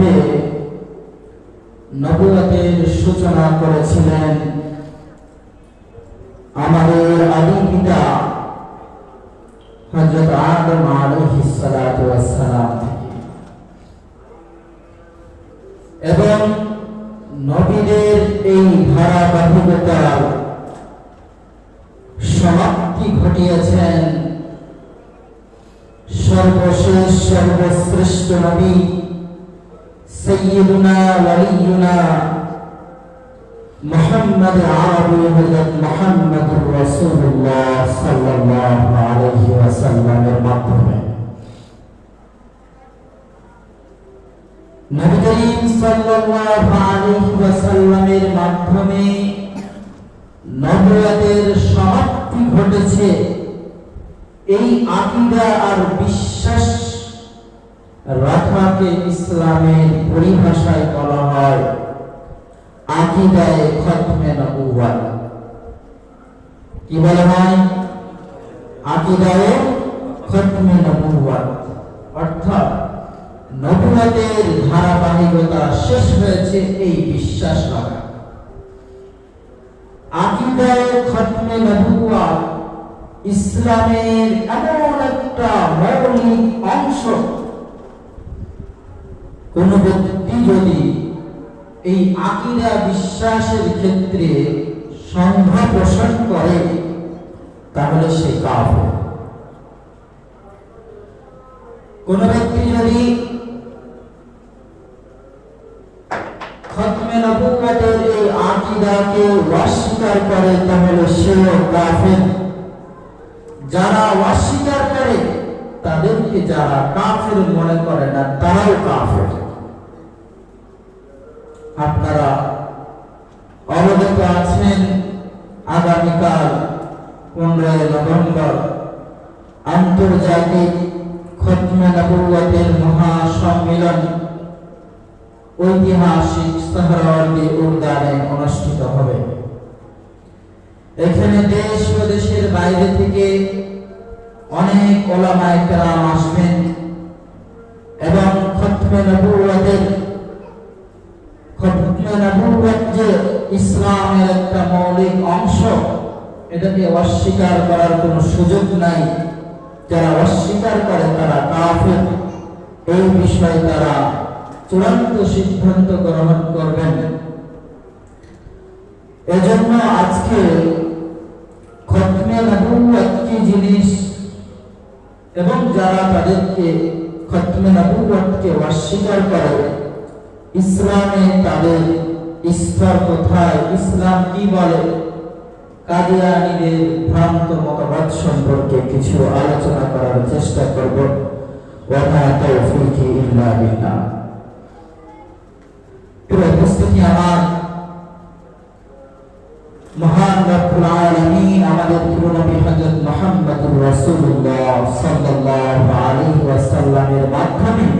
মধ্যে নবুয়তের সূচনা করেছিলেন আমাদের আদি পিতা হযরত আদম ওয়াস এবং নবীদের এই ধারাবাহিকতার সমাপ্তি ঘটিয়েছেন সর্বশেষ, সর্বশ্রেষ্ঠ নবী রাসূলুল্লাহ সাল্লাল্লাহু আলাইহি ওয়াসাল্লামের মাধ্যমে। নবী করিম সমাপ্তি ঘটেছে। এই আকীদা আর বিশ্বাস রাখাকে ইসলামের পরিভাষায় বলা হয় আকীদায়ে খতমে নবুওয়াত। কি বলা হয়? আকীদায়ে খতমে নবুওয়াত। অর্থাৎ নবুয়তের ধারাবাহিকতা শেষ হয়েছে এই বিশ্বাস রাখা আকিদায় খতমে নবুওয়াত ইসলামের এমন একটা মৌলিক অংশ কোন ব্যক্তি যদি এই আকিদা বিশ্বাসের ক্ষেত্রে সন্দেহ পোষণ করে, তাহলে সে কাফের। কোন ব্যক্তি যদি অস্বীকার করে, তাহলে সেও কাফের। যারা অস্বীকার করে, তাদেরকে যারা কাফের মনে করে না, তারাও কাফের। আপনারা অবগত আছেন আগামীকাল পনেরোই নভেম্বর আন্তর্জাতিক অনুষ্ঠিত হবে। এখানে দেশের বাইরে থেকে অনেক আসবেন এবং খতমে নবুওয়াতের ইসলামের একটা মৌলিক অংশ। এটাকে অস্বীকার করার কোনো সুযোগ নাই। যারা অস্বীকার করে তারা কাফের। এই বিষয়ে তারা চূড়ান্ত সিদ্ধান্ত গ্রহণ করবেন। এজন্য আজকে খতমে নবুওয়াত কি জিনিস? এবং যারা তাদেরকে খতমে নবুওয়াতকে অস্বীকার করে ইসলামে তাদের স্তর কোথায়? ইসলাম কি বলে? কাদিয়ানীদের ভ্রান্ত মতবাদ সম্পর্কে কিছু আলোচনা করার চেষ্টা করব। ওয়া তৌফিকি ইল্লা বিল্লাহ। প্রিয় উপস্থিতি আমার, মহান রব্বুল আলামিন আমাদের প্রিয় নবী হযরত মুহাম্মদুর রাসূলুল্লাহ সাল্লাল্লাহু আলাইহি ওয়াসাল্লামের মাধ্যমে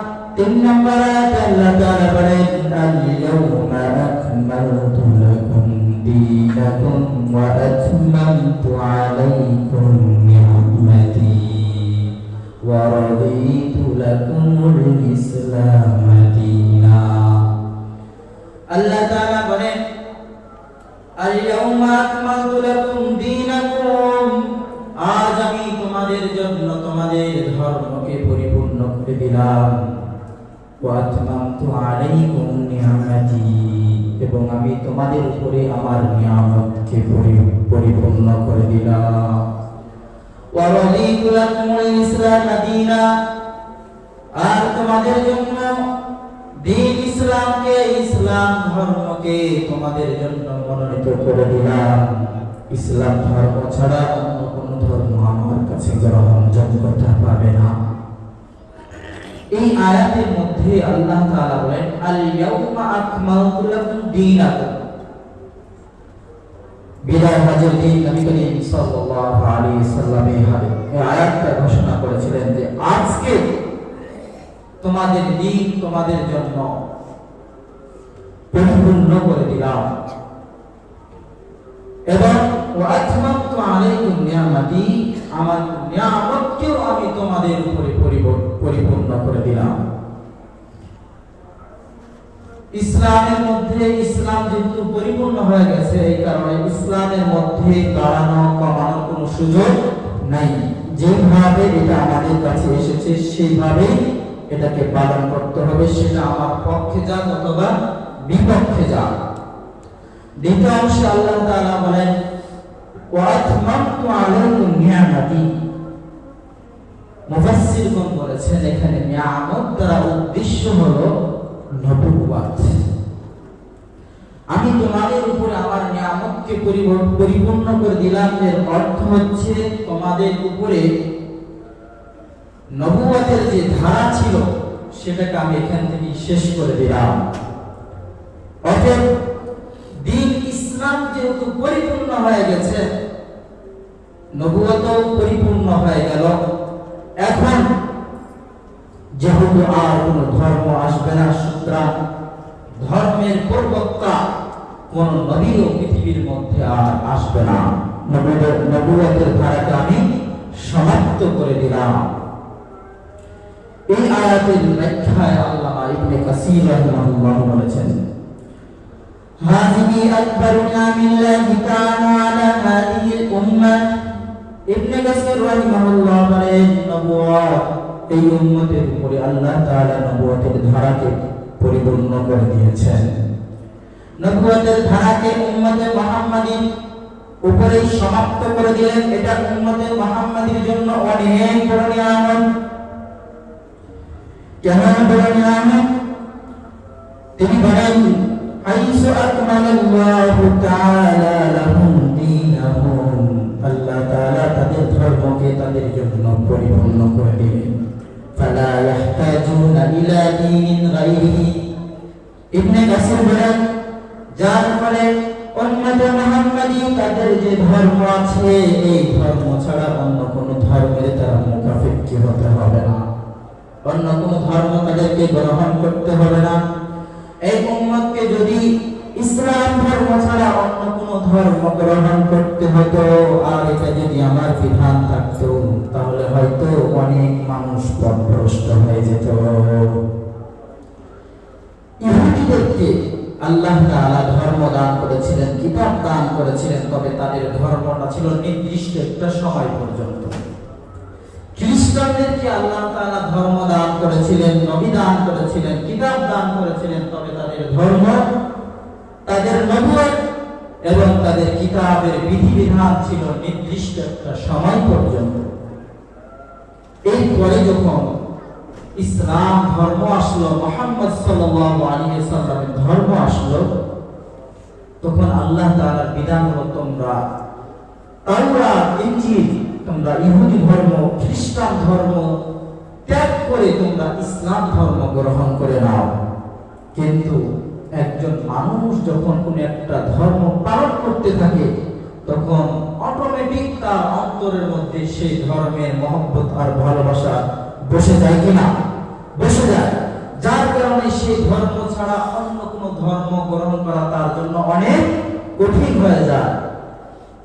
তিন নম্বর আল্লাহ তাআলা আল্লাহ তাআলা বলেন আল ইয়াউমা আকমালতু লাকুম দীনাকুম, আজ আমি তোমাদের জন্য তোমাদের ধর্মকে পরিপূর্ণ করে দিলাম ওয়া আতমামতু আলাইকুম নি'মাতি এবং আমি তোমাদের উপরে আমার নিয়ামতকে পরি- পরিপূর্ণ করে দিলাম। আর তোমাদের জন্য দিন ইসলামকে, ইসলাম ধর্মকে তোমাদের জন্য মনোনীত করে দিলাম। ইসলাম ধর্ম ছাড়া অন্য কোন ধর্ম আমার কাছে গ্রহণযোগ্যতা পাবে না। এই আয়াতের মধ্যে আল্লাহ তাআলা বলেন আল ইয়াউমা আকমালতু লাকুম দীনাকুম। বিদায় হজের দিন নবী করিম সাল্লাল্লাহু আলাইহি সাল্লাম এই আয়াতটা ঘোষণা করেছিলেন যে, আজকে তোমাদের দিন তোমাদের জন্য পরিপূর্ণ করে দিলাম। এবং ওয়াতমামতু আলাইকুম নিয়ামতি। আমার নিয়ামতকেও আমি তোমাদের উপরে পরিপূর্ণ- করে দিলাম। ইসলামের মধ্যে ইসলাম যেহেতু পরিপূর্ণ হয়ে গেছে, এই কারণে ইসলামের মধ্যে বাড়ানো কমানোর কোনো সুযোগ নাই। যেভাবে এটা আমাদের কাছে এসেছে, সেইভাবেই এটাকে পালন করতে হবে, সেটা আমার পক্ষে যাক অথবা বিপক্ষে যাক দ্বিতীয় অংশে আল্লাহ তাআলা বলেন উদ্দেশ্য হলো নবুয়াত আমি তোমাদের উপরে আমার নিয়ামতকে পরিপূর্ণ করে দিলাম, এর অর্থ হচ্ছে তোমাদের উপরে নবুয়াতের যে ধারা ছিল, সেটাকে আমি এখান থেকে শেষ করে দিলাম। অতএব, দিন ইসলাম যেহেতু পরিপূর্ণ হয়ে গেছে নবুয়ত পরিপূর্ণ হয়ে গেল এখন যেহেতু আর কোন ধর্ম আসবে না সুতরাং ধর্মের প্রবক্তা কোন নবীও পৃথিবীর মধ্যে আর আসবে না নবুয়ত- নবুয়তের ধারাকে আমি সমাপ্ত করে দিলাম এই আয়াতের ব্যাখ্যায় আল্লামা ইবনে কাসির রাহিমাহুল্লাহ বলেছেন هذه أكبر نعم الله تعالى على هذه الأمة ইবনে কাসির রাহিমাহুল্লাহ বলেন নবুয়ত এই উম্মতের উপরে আল্লাহ তাআলা নবুয়তের ধারাকে পরিপূর্ণ করে দিয়েছেন। নবুয়তের ধারাকে উম্মতে মুহাম্মাদীর উপরে সমাপ্ত করে দিলেন। এটা উম্মতে মুহাম্মাদীর জন্য অনেক বড় নিয়ামত। কেন বড় নিয়ামত? তিনি বলেন আইসু আকমালাল্লাহু তাআলা লাহুম পরিপূর্ণ করে দিলেন فلا يحتاجون إلى دين غيره ইবনে কাসির বলেন যার ফলে উম্মতে মুহাম্মাদী তাদের যে ধর্ম আছে এই ধর্ম ছাড়া অন্য কোন ধর্মের তারা মুখাফিক্কি হতে হবে না অন্য কোন ধর্ম তাদেরকে গ্রহণ করতে হবে না এই উম্মতকে যদি ইসলাম ধর্ম ছাড়া অন্য কোন ধর্ম গ্রহণ করতে হতো আর এটা যদি আমার বিধান থাকতো তাহলে হয়তো অনেক মানুষ পথভ্রষ্ট হয়ে যেত। ইহুদিদেরকে আল্লাহ তাআলা ধর্ম দান করেছিলেন, কিতাব দান করেছিলেন, তবে তাদের ধর্মটা ছিল নির্দিষ্ট একটা সময় পর্যন্ত। খ্রিস্টানদেরকে আল্লাহ তাআলা ধর্ম দান করেছিলেন, নবী দান করেছিলেন, কিতাব দান করেছিলেন, তবে তাদের ধর্ম তাদের নবুয়ত এবং তাদের কিতাবের বিধিবিধান ছিল নির্দিষ্ট একটা সময় পর্যন্ত। এরপরে যখন ইসলাম ধর্ম আসলো, মোহাম্মদ সাল্লামের ধর্ম আসলো, তখন আল্লাহ তাআলার বিধান হলো তোমরা তাওরাত ইনজিল তোমরা ইহুদি ধর্ম, খ্রিস্টান ধর্ম ত্যাগ করে তোমরা ইসলাম ধর্ম গ্রহণ করে নাও। কিন্তু একজন মানুষ যখন কোন একটা ধর্ম পালন করতে থাকে, তখন অটোমেটিক তার অন্তরের মধ্যে সেই ধর্মের মহব্বত আর ভালোবাসা বসে যায় কিনা? বসে যায়। যার কারণে সেই ধর্ম ছাড়া অন্য কোন ধর্ম গ্রহণ করা তার জন্য অনেক কঠিন হয়ে যায়।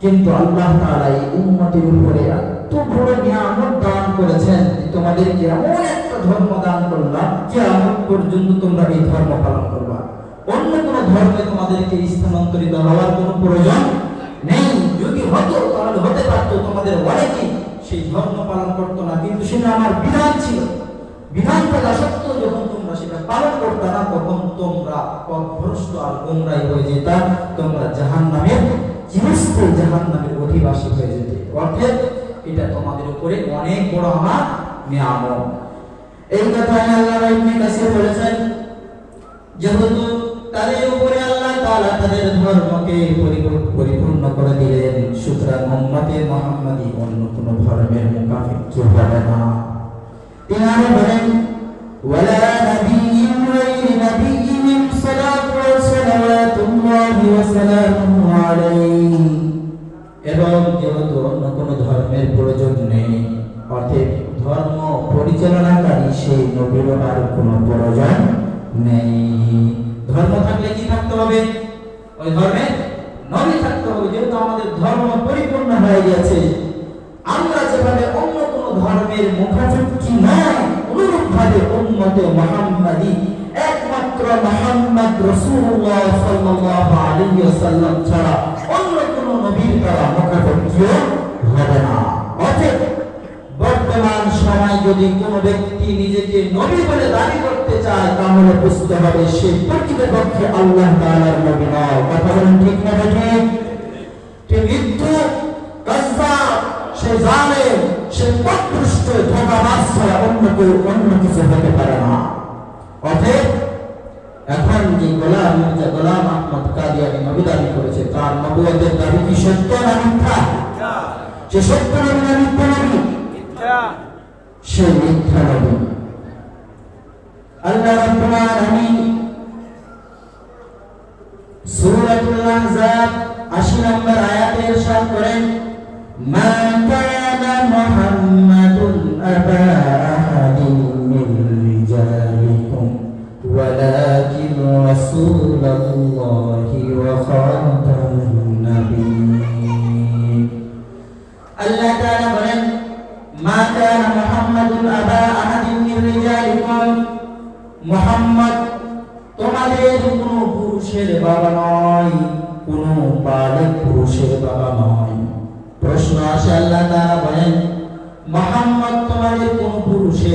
কিন্তু আল্লাহ তাআলা এই উম্মতের উপরে এত বড় নিয়ামত দান করেছেন যে তোমাদেরকে এমন একটা ধর্ম দান করলাম, কিয়ামত পর্যন্ত তোমরা এই ধর্ম পালন করবা। অন্য কোন ধর্মে তোমাদেরকে স্থানান্তরিত হওয়ার কোনো প্রয়োজন নেই। হতো তাহলে হতে পারতো, তোমাদের অনেকে সেই ধর্ম পালন করতো না, কিন্তু সেটা আমার বিধান ছিল। বিধান থাকা যখন তোমরা সেটা পালন করতে না, তখন তোমরা পথভ্রষ্ট আর গোমরাই হয়ে যেতা, তোমরা জাহান্নামের চিরস্থায়ী জাহান্নামের অধিবাসী হয়ে যেতে। অর্থাৎ এটা তোমাদের উপরে অনেক বড় আমার নিয়ামত। এই কথা আল্লাহ বলেছেন, যেহেতু তাদের উপরে তাআলা তাদের ধর্মকে পরিপূর্ণ করে দিলেন। সুতরাং উম্মতে মুহাম্মাদি অন্য কোন ধর্মের মুকাফির হবে না। তিনি আরও বলেন, ওয়ালা নাবিয়্যিন গায়রি নাবিয়্যিন সালাতু ওয়া সালাওয়াতুল্লাহি ওয়া সালামুহু আলাইহি। এবং যেহেতু অন্য কোন ধর্মের প্রয়োজন নেই অর্থাৎ ধর্ম পরিচালনাকারী সেই নবীর আর কোনো প্রয়োজন নেই। ধর্ম থাকলে কি থাকতে হবে? ওই ধর্মে নবী থাকতে হবে, যেহেতু আমাদের ধর্ম পরিপূর্ণ হয়ে গেছে আমরা যেভাবে অন্য কোন ধর্মের মুখাপেক্ষী নয় অনুরূপ ভাবে উন্মতে মোহাম্মদী, একমাত্র মোহাম্মদ রসুল্লাহ সাল্লাল্লাহু আলাইহি ওয়াসাল্লাম ছাড়া অন্য কোন নবীর দ্বারা মুখাপেক্ষী হবে না। অতএব বর্তমান সময় যদি কোন ব্যক্তি নিজেকে নবী বলে দাবি করতে তাহলে বুঝতে হবে সে প্রকৃতপক্ষে আল্লাহ তাআলার নবী নয়। কথা বলেন ঠিক না ঠিক সে মৃত্যু কাজ্জাব সে পথভ্রষ্ট ধোঁকাবাজ ছাড়া অন্য কেউ অন্য কিছু হতে পারে না। অতএব এখন যে গোলাম মির্জা গোলাম আহমদ কাদিয়ানি নবী দাবি করেছে তার নবুয়তের দাবি কি সত্য না মিথ্যা? সে সত্য নবী না মিথ্যা নবী? সে মিথ্যা নবী। আল্লাহ রাব্বুল আলামিন সূরাতুল আহজাব 80 নম্বর আয়াতে ইরশাদ করেন, মা কানা মুহাম্মাদুন আবা আহাদিন মিন রিজালিকুম, ওয়ালাকিন রাসূলুল্লাহ।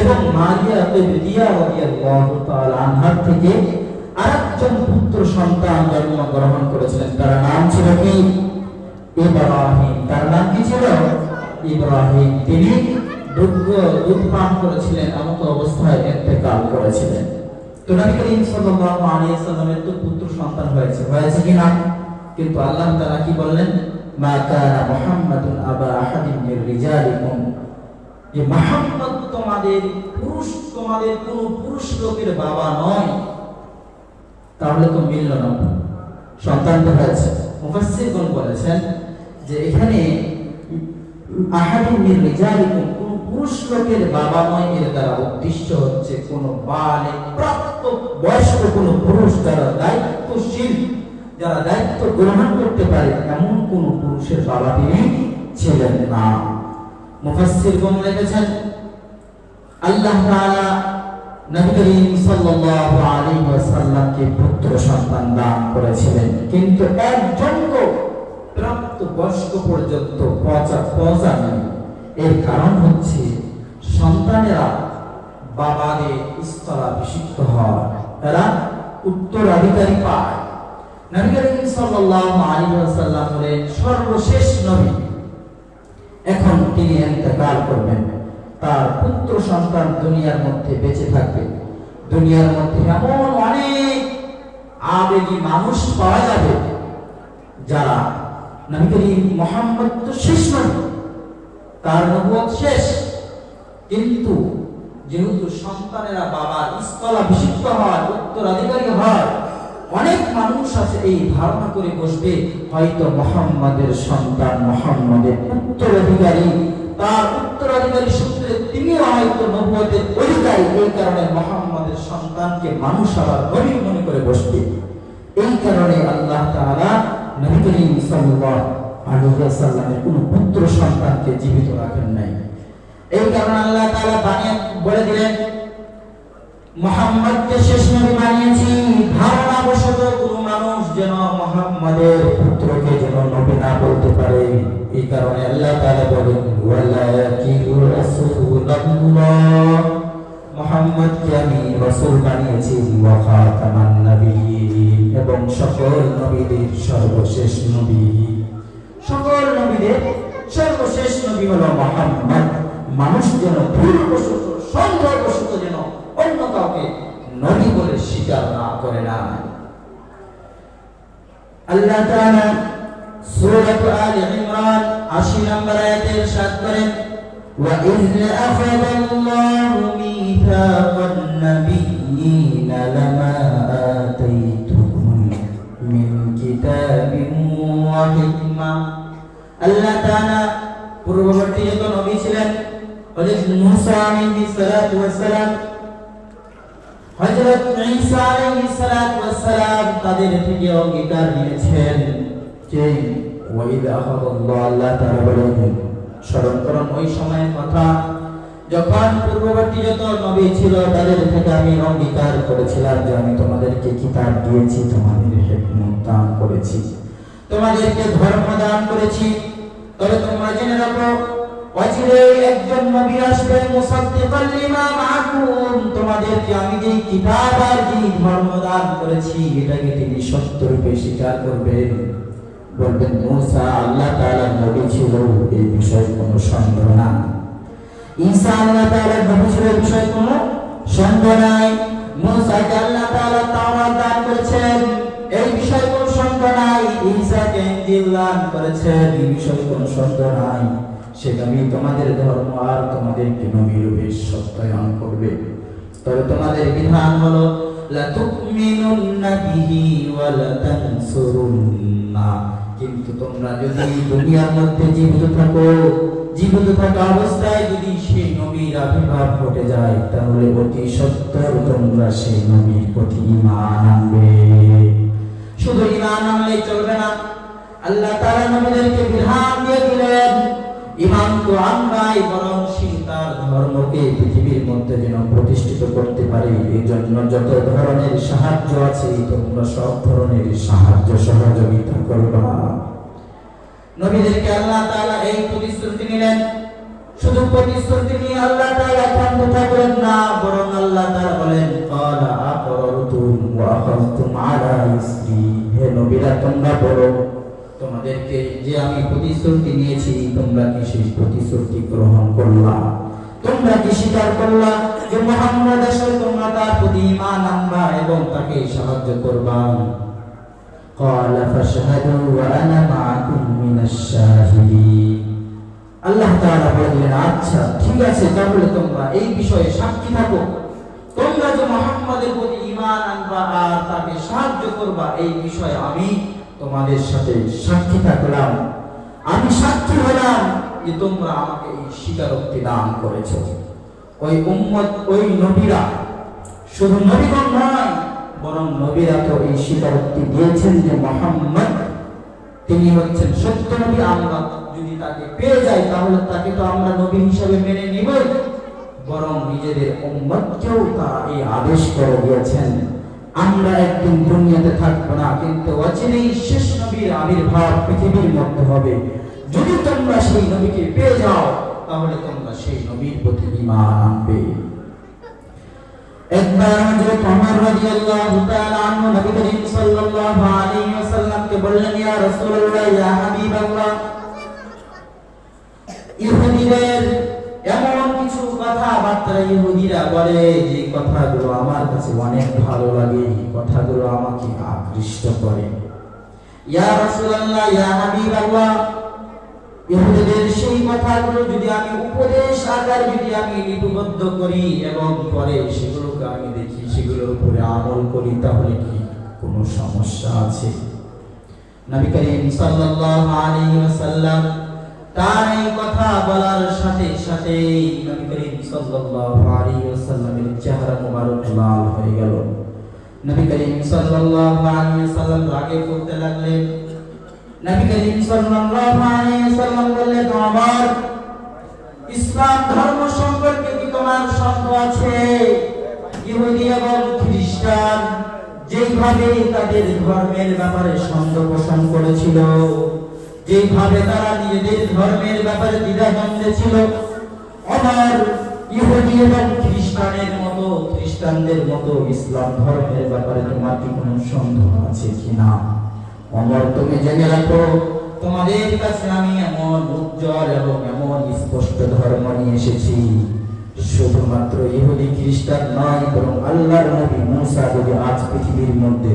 এবং মারিয়া তৈবিয়া রাদিয়াল্লাহু তাআলা আনহার থেকে আরেকজন পুত্র সন্তান জন্মগ্রহণ করেছিলেন। তার নাম ছিল কি? ইব্রাহিম। তার নাম কি ছিল? ইব্রাহিম। তিনি দুগ্ধ দুধ পান করেছিলেন এমত অবস্থায় ইন্তেকাল করেছিলেন। তো নবী করিম সাল্লাল্লাহু আলাইহি সাল্লামের তো পুত্র সন্তান হয়েছে। হয়েছে কি না? কিন্তু আল্লাহ তাআলা কি বললেন? মা কানা মুহাম্মাদুন আবা আহাদিন মির রিজালিকুম। যে মুহাম্মদ তোমাদের পুরুষ, তোমাদের কোন পুরুষ লোকের বাবা নয়। তাহলে তো মিলল না। সন্তান তো হয়েছে। মুফাসসিরগণ বলেছেন যে এখানে আহাদিন মির রিজালিকুম, কোন পুরুষ লোকের বাবা নয় এর দ্বারা উদ্দেশ্য হচ্ছে কোন বালে প্রাপ্ত বয়স্ক কোন পুরুষ যারা দায়িত্বশীল, যারা দায়িত্ব গ্রহণ করতে পারে, এমন কোন পুরুষের বাবা তিনি ছিলেন না। মুফাসসিরগণ লিখেছেন। আল্লাহ তাআলা নবী করিম সাল্লাল্লাহু আলাইহি ওয়াসাল্লামকে পুত্র সন্তান দান করেছিলেন। কিন্তু একজনকে প্রাপ্ত বয়স্ক পর্যন্ত পৌঁছা পৌঁছানো এর কারণ হচ্ছে সন্তানেরা বাবাদের স্থলাভিষিক্ত হয়, তারা উত্তরাধিকারী পায়। নবী করিম সাল্লাল্লাহু আলাইহি ওয়াসাল্লাম হলেন সর্বশেষ নবী এখন তিনি ইন্তেকাল করবেন। তার পুত্র সন্তান দুনিয়ার মধ্যে বেঁচে থাকবে। দুনিয়ার মধ্যে এমন অনেক আবেগী মানুষ পাওয়া যাবে, যারা নবী করিম মোহাম্মদ তো শেষ নবী তার নবুয়ত শেষ। কিন্তু যেহেতু সন্তানেরা বাবার স্থলাভিষিক্ত হয়, উত্তরাধিকারী হয় অনেক মানুষ আছে, এই ধারণা করে বসবে, হয়তো মোহাম্মদের সন্তান, মোহাম্মদের উত্তরাধিকারী। তার উত্তরাধিকারী সূত্রে তিনিও হয়তো নবুয়তের অধিকারী। এই কারণে মোহাম্মদের সন্তানকে মানুষ আবার নবী মনে করে বসবে। এই কারণে আল্লাহ তাআলা নবী করিম সাল্লাল্লাহু আলাইহি ওয়াসাল্লামের পুত্র সন্তানকে জীবিত রাখেন নাই। এই কারণে আল্লাহ তাআলা বানিয়ে বলে দিলেন মোহাম্মদকে শেষ নবী বানিয়েছি। ধারণা বশত কোনো মানুষ যেন মোহাম্মদের পুত্রকে যেন নবী না বলতে পারে। এই কারণে আল্লাহ তাআলা বলেন ওয়ালাকিন রাসূলুল্লাহ মোহাম্মদকে আমি রসুল বানিয়েছি ওয়া খাতামান নবিয়্যিন। এবং সকল নবীদের সর্বশেষ নবী। সকল নবীদের সর্বশেষ নবী হলো মোহাম্মদ। মানুষ যেন ভুলবশত, সন্দেহবশত যেন অন্য কাউকে নবী বলে স্বীকার না করে না আল্লাহ তাআলা সূরা আলে ইমরান 80 নম্বর আয়াতে ইরশাদ করেন وَإِذْ أَخَذَ اللَّهُ مِيثَاقَ النَّبِيِّينَ لَمَا آتَيْتُكُم مِّن كِتَابٍ وَحِكْمَةٍ আল্লাহ তাআলা পূর্ববর্তী যত নবী ছিলেন হযরত মূসা আলাইহিস সালাতু ওয়াস সালাম হযরত ঈসা আলাইহিস সালাম তাদের থেকে অঙ্গীকার নিয়েছেন যে, ওয়াইদ আখাদাল্লাহ আল্লাহ তাআলা বলেন স্মরণ করুন ওই সময়ের কথা। যখন পূর্ববর্তী যত নবী ছিল, তাদের থেকে আমি অঙ্গীকার করেছিলাম যে আমি তোমাদেরকে কিতাব দিয়েছি, তোমাদের হিকমত দান করেছি। তোমাদেরকে ধর্ম দান করেছি। তবে তোমরা জেনে রাখো অচিরে একজন নবী আসবেন, মুসাদ্দিকাল লিমা মাআকুম তোমাদেরকে আমি যে কিতাব আর যে ধর্ম দান করেছি, এটাকে তিনি সত্যরূপে স্বীকার করবেন। বলবেন, মুসা, আল্লাহ তাআলার নবী ছিল, এই বিষয়ে নাই। মুসাকে আল্লাহ তাআলা তাওরাত করেছেন, এই বিষয়ে কোনো সন্দেহ নাই। ঈসাকে ইনজিল দান করেছেন, এই বিষয়ে কোনো সন্দেহ নাই। সে নবী তোমাদের ধর্ম আর তোমাদের কি নবী রূপে সত্যায়ন করবে। তবে তোমাদের বিধান হলো কিন্তু তোমরা যদি দুনিয়ার মধ্যে জীবিত থাকো, জীবিত থাকা অবস্থায় যদি সেই নবীর আবির্ভাব ঘটে যায়, তাহলে অতি সত্তর তোমরা সেই নবীর প্রতি ঈমান আনবে। শুধু ঈমান আনলেই চলবে না। আল্লাহ তাআলা নবীদেরকে বিধান দিয়ে দিলেন ঈমান তো আমরাই বরং সে তার ধর্মকে পৃথিবীর মধ্যে যেন প্রতিষ্ঠিত করতে পারে এই জন্য যত ধরনের সাহায্য আছে, তোমরা সব ধরনের সাহায্য সহযোগিতা করবা। নবীদেরকে আল্লাহ তাআলা এই প্রতিশ্রুতি নিলেন শুধু প্রতিশ্রুতি নিয়ে আল্লাহ তাআলা ক্ষান্ত থাকলেন না, বরং আল্লাহ তাআলা বলেন ক্বালা আকরারতুম ওয়া আখাযতুম আলা ইসরি। হে নবীরা, তোমরা বলো তোমাদেরকে যে আমি প্রতিশ্রুতি নিয়েছি তোমরা কি সেই প্রতিশ্রুতি গ্রহণ করলা তোমরা কি স্বীকার করলা যে মোহাম্মদ আসলে তোমরা তার প্রতি ঈমান আনবা এবং তাকে সাহায্য করবা قال فاشهدوا وانا معكم من الشاهدين আল্লাহ তাআলা বললেন আচ্ছা ঠিক আছে তাহলে তোমরা এই বিষয়ে সাক্ষী থাকো তোমরা যে মুহাম্মাদের প্রতি ঈমান আনবা আর তাকে সাহায্য করবা এই বিষয়ে আমি তোমাদের সাথে সাক্ষী থাকলাম। আমি সাক্ষী হলাম যে তোমরা আমাকে এই স্বীকারোক্তি দান করেছ। ওই উম্মত, ওই নবীরা শুধু নবীগণ নয়, বরং নবীরা তো এই স্বীকারোক্তি দিয়েছেন যে মোহাম্মদ। তিনি হচ্ছেন সত্য নবী আমরা যদি তাকে পেয়ে যাই তাহলে তাকে তো আমরা নবী হিসাবে মেনে নিবই। বরং নিজেদের উম্মতকেও তারা এই আদেশ করে দিয়েছেন। আমরা একদিন দুনিয়াতে থাকব না, কিন্তু অচিরেই শেষ নবীর আবির্ভাব পৃথিবীর মধ্যে হবে। যদি তোমরা সেই নবীকে পেয়ে যাও, তাহলে তোমরা সেই নবীর প্রতি ঈমান আনবে। একবার হযরত ওমর রাদিয়াল্লাহু তাআলা আনহু নবী করিম সাল্লাল্লাহু আলাইহি ওয়াসাল্লামকে বললেন, ইয়া রাসূলুল্লাহ, ইয়া হাবিবাল্লাহ, ইহুদিদের এমন কথাবার্তা ইহুদিরা বলে যে কথাগুলো আমার কাছে অনেক ভালো লাগে কথাগুলো আমাকে আকৃষ্ট করে। ইয়া রাসূলুল্লাহ, ইয়া ইহুদিদের সেই কথাগুলো যদি আমি উপদেশ যদি আমি লিপিবদ্ধ করি এবং পরে সেগুলোকে আমি দেখি, সেগুলোর উপরে আমল করি, তাহলে কি কোনো সমস্যা আছে? নবী করিম সাল্লাল্লাহু আলাইহি ওয়াসাল্লাম তার এই কথা বলার সাথে সাথে নবী করিম সাল্লাল্লাহু আলাইহি ওয়াসাল্লামের চেহারা মোবারক লাল হয়ে গেল। নবী করিম সাল্লাল্লাহু আলাইহি ওয়াসাল্লাম রাগে ফুটতে লাগলেন। নবী করিম সাল্লাল্লাহু আলাইহি ওয়াসাল্লাম বললেন, আমার ইসলাম ধর্ম সম্পর্কে কি তোমার সন্দেহ আছে? ইহুদি এবং খ্রিস্টান যেভাবে তাদের ধর্মের ব্যাপারে সন্দেহ পোষণ করেছিল যেভাবে তারা নিজেদের ধর্মের ব্যাপারে দ্বিধাদ্বন্দ্বে ছিল আমার ইহুদি এবং খ্রিস্টানের মতো, খ্রিস্টানদের মতো ইসলাম ধর্মের ব্যাপারে তোমার কি কোনো সন্দেহ আছে কিনা? অমর, তুমি জেনে রাখো, তোমাদের কাছে আমি এমন উজ্জ্বল এবং এমন স্পষ্ট ধর্ম নিয়ে এসেছি। শুধুমাত্র ইহুদি, খ্রিস্টান নয়, বরং আল্লাহর নবী মুসা যদি আজ পৃথিবীর মধ্যে